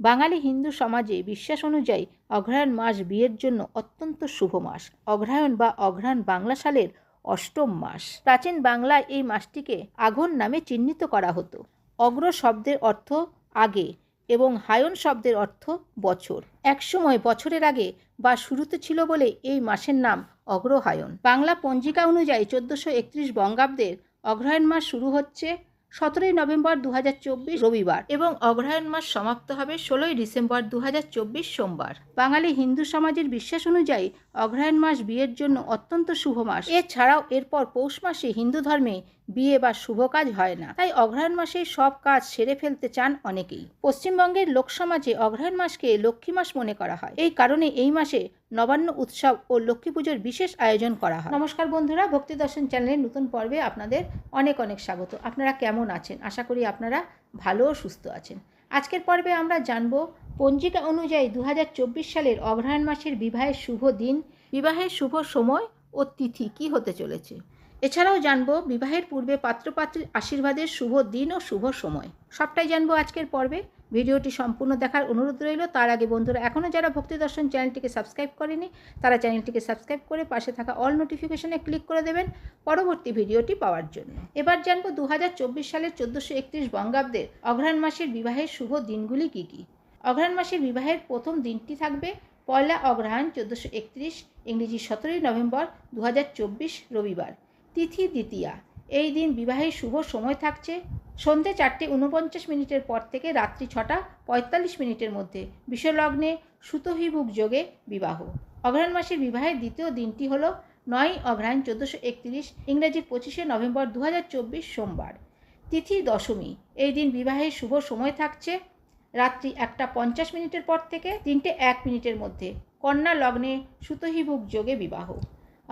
বাঙালি হিন্দু সমাজে বিশ্বাস অনুযায়ী অগ্রহায়ণ মাস বিয়ের জন্য অত্যন্ত শুভ মাস। অগ্রহায়ণ বা অঘ্রাণ বাংলা সালের অষ্টম মাস। প্রাচীন বাংলায় এই মাসটিকে আঘন নামে চিহ্নিত করা হতো। অগ্র শব্দের অর্থ আগে এবং হায়ন শব্দের অর্থ বছর। একসময় বছরের আগে বা শুরুতে ছিল বলে এই মাসের নাম অগ্রহায়ণ। বাংলা পঞ্জিকা অনুযায়ী চোদ্দোশো একত্রিশ বঙ্গাব্দের অগ্রহায়ণ মাস শুরু হচ্ছে সতেরোই নভেম্বর দু হাজার চব্বিশ রবিবার এবং অগ্রহায়ণ মাস সমাপ্ত হবে ষোলোই ডিসেম্বর দু হাজার চব্বিশ সোমবার। বাঙালি হিন্দু সমাজের বিশ্বাস অনুযায়ী অগ্রহায়ণ মাস বিয়ের জন্য অত্যন্ত শুভ মাস। এছাড়াও এরপর পৌষ মাসে হিন্দু ধর্মে বিয়ে বা শুভ কাজ হয় না। তাই অগ্রহায়ণ মাসে সব কাজ সেরে ফেলতে চান অনেকেই। পশ্চিমবঙ্গের লোকসমাজে অগ্রহায়ণ মাসকে লক্ষ্মী মাস মনে করা হয়। এই কারণে এই মাসে নবান্ন উৎসব ও লক্ষ্মী পুজোর বিশেষ আয়োজন করা হয়। নমস্কার বন্ধুরা, ভক্তি দর্শন চ্যানেলের নতুন পর্বে আপনাদের অনেক অনেক স্বাগত। আপনারা কেমন আছেন? আশা করি আপনারা ভালো ও সুস্থ আছেন। আজকের পর্বে আমরা জানব, পঞ্জিকা অনুযায়ী দু হাজার চব্বিশ সালের অগ্রহায়ণ মাসের বিবাহের শুভ দিন, বিবাহের শুভ সময় ও তিথি কি হতে চলেছে। এছাড়াও জানব বিবাহের পূর্বে পাত্রপাত্রীর আশীর্বাদের শুভ দিন ও শুভ সময়। সবটাই জানব আজকের পর্বে। ভিডিওটি সম্পূর্ণ দেখার অনুরোধ রইল। তার আগে বন্ধুরা এখনও যারা ভক্তি দর্শন চ্যানেলটিকে সাবস্ক্রাইব করেনি, তারা চ্যানেলটিকে সাবস্ক্রাইব করে পাশে থাকা অল নোটিফিকেশনে ক্লিক করে দেবেন পরবর্তী ভিডিওটি পাওয়ার জন্য। এবার জানব দু হাজার চব্বিশ সালের চোদ্দোশো একত্রিশ বঙ্গাব্দের অঘ্রাণ মাসের বিবাহের শুভ দিনগুলি কী কী? অঘ্রাণ মাসের বিবাহের প্রথম দিনটি থাকবে পয়লা অগ্রহায়ণ চোদ্দোশো একত্রিশ, ইংরেজি সতেরোই নভেম্বর দু হাজার চব্বিশ রবিবার। তিথি দ্বিতীয়া। এই দিন বিবাহের শুভ সময় থাকছে। সন্ধে চারটে উনপঞ্চাশ মিনিটের পর থেকে রাত্রি ছটা পঁয়তাল্লিশ মিনিটের মধ্যে বিশ্বলগ্নে সুতহিভুক যোগে বিবাহ। অগ্রহায়ণ মাসের বিবাহের দ্বিতীয় দিনটি হল নয় অগ্রহায়ণ চোদ্দোশো একত্রিশ ইংরেজি পঁচিশে নভেম্বর দু হাজার চব্বিশ সোমবার। তিথি দশমী। এই দিন বিবাহের শুভ সময় থাকছে। রাত্রি একটা পঞ্চাশ মিনিটের পর থেকে তিনটে এক মিনিটের মধ্যে কন্যা লগ্নে সুতহিভুক যোগে বিবাহ।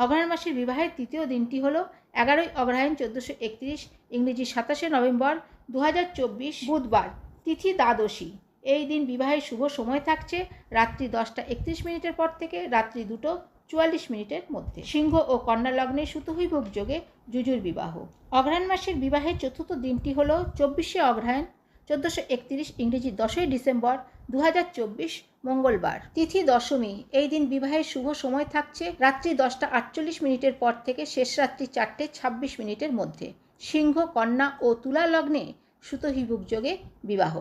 অগ্রহায়ণ মাসের বিবাহের তৃতীয় দিনটি হল এগারোই অগ্রহায়ণ চোদ্দোশো একত্রিশ, ইংরেজি সাতাশে নভেম্বর দু হাজার চব্বিশ বুধবার। তিথি দ্বাদশী। এই দিন বিবাহের শুভ সময় থাকছে রাত্রি দশটা একত্রিশ মিনিটের পর থেকে রাত্রি দুটো চুয়াল্লিশ মিনিটের মধ্যে। সিংহ ও কন্যা লগ্নে সুতহিভোগ যোগে জুজুর বিবাহ। অগ্রহায়ণ মাসের বিবাহের চতুর্থ দিনটি হল চব্বিশে অগ্রহায়ণ চোদ্দোশো একত্রিশ ইংরেজি দশই ডিসেম্বর দু হাজার চব্বিশ মঙ্গলবার। তিথি দশমী, এই দিন বিবাহের শুভ সময় থাকছে রাত্রি দশটা আটচল্লিশ মিনিটের পর থেকে শেষ রাত্রি চারটে ছাব্বিশ মিনিটের মধ্যে। সিংহ, কন্যা ও তুলা লগ্নে সুতহিভুক যোগে বিবাহ।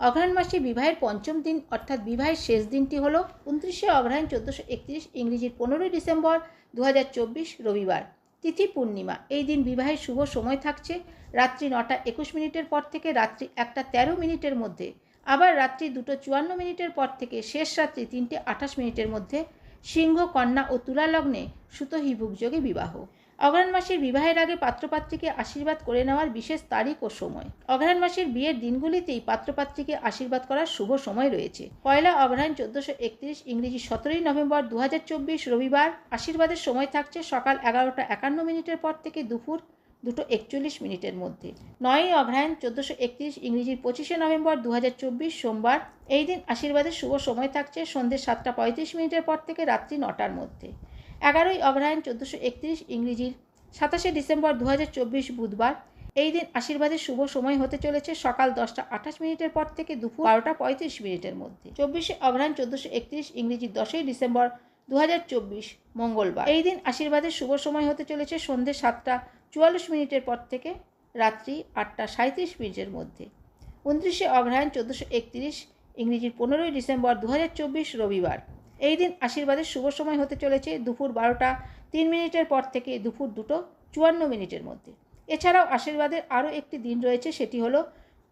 অগ্রহায়ণ মাসে বিবাহের পঞ্চম দিন, অর্থাৎ বিবাহের শেষ দিনটি হল উনত্রিশে অগ্রহায়ণ চোদ্দোশো একত্রিশ ইংরেজির পনেরোই ডিসেম্বর দু হাজার চব্বিশ রবিবার। তিথি পূর্ণিমা। এই দিন বিবাহের শুভ সময় থাকছে। রাত্রি নটা একুশ মিনিটের পর থেকে রাত্রি একটা তেরো মিনিটের মধ্যে। আবার রাত্রি দুটো চুয়ান্ন মিনিটের পর থেকে শেষ রাত্রি তিনটে আঠাশ মিনিটের মধ্যে। সিংহ, কন্যা ও তুলা লগ্নে সুতহিভুক যোগে বিবাহ। অগ্রহায়ণ মাসের বিবাহের আগে পাত্রপাত্রীকে আশীর্বাদ করে নেওয়ার বিশেষ তারিখ ও সময়। অগ্রহায়ণ মাসের বিয়ের দিনগুলিতেই পাত্রপাত্রীকে আশীর্বাদ করার শুভ সময় রয়েছে। পয়লা অগ্রহায়ণ চোদ্দশো একত্রিশ ইংরেজি সতেরোই নভেম্বর দু হাজার চব্বিশ রবিবার। আশীর্বাদের সময় থাকছে সকাল এগারোটা একান্ন মিনিটের পর থেকে দুপুর দুটো একচল্লিশ মিনিটের মধ্যে। নয়ই অগ্রহায়ণ চোদ্দোশো একত্রিশ ইংরেজির পঁচিশে নভেম্বর দু হাজার চব্বিশ সোমবার। এই দিন আশীর্বাদের শুভ সময় থাকছে সন্ধ্যে সাতটা পঁয়ত্রিশ মিনিটের পর থেকে রাত্রি নটার মধ্যে। এগারোই অগ্রহায়ণ চোদ্দোশো একত্রিশ ইংরেজির সাতাশে ডিসেম্বর দু হাজার চব্বিশ বুধবার। এই দিন আশীর্বাদের শুভ সময় হতে চলেছে সকাল দশটা আঠাশ মিনিটের পর থেকে দুপুর বারোটা পঁয়ত্রিশ মিনিটের মধ্যে। চব্বিশে অগ্রহায়ণ চোদ্দোশো একত্রিশ ইংরেজির দশই ডিসেম্বর দু হাজার চব্বিশ মঙ্গলবার। এই দিন আশীর্বাদের শুভ সময় হতে চলেছে সন্ধ্যে সাতটা চুয়াল্লিশ মিনিটের পর থেকে রাত্রি আটটা সাঁত্রিশ মিনিটের মধ্যে। উনত্রিশে অগ্রহায়ণ চোদ্দোশো একত্রিশ ইংরেজির পনেরোই ডিসেম্বর দু হাজার চব্বিশ রবিবার। এই দিন আশীর্বাদের শুভ সময় হতে চলেছে দুপুর বারোটা তিন মিনিটের পর থেকে দুপুর দুটো চুয়ান্ন মিনিটের মধ্যে। এছাড়াও আশীর্বাদের আরও একটি দিন রয়েছে, সেটি হলো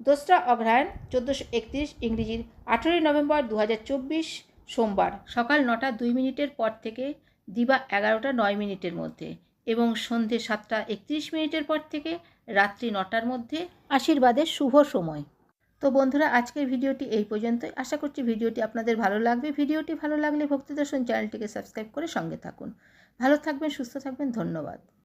দোসরা অগ্রহায়ণ চোদ্দোশো একত্রিশ ইংরেজির আঠেরোই নভেম্বর দু হাজার চব্বিশ সোমবার সকাল নটা দুই মিনিটের পর থেকে দিবা এগারোটা নয় মিনিটের মধ্যে এবং সন্ধে সাতটা একত্রিশ মিনিটের পর থেকে রাত্রি নটার মধ্যে আশীর্বাদের শুভ সময়। তো বন্ধুরা, আজকের ভিডিওটি এই পর্যন্তই। আশা করছি ভিডিওটি আপনাদের ভালো লাগবে। ভিডিওটি ভালো লাগলে ভক্তি দর্শন চ্যানেলটিকে সাবস্ক্রাইব করে সঙ্গে থাকুন। ভালো থাকবেন, সুস্থ থাকবেন, ধন্যবাদ।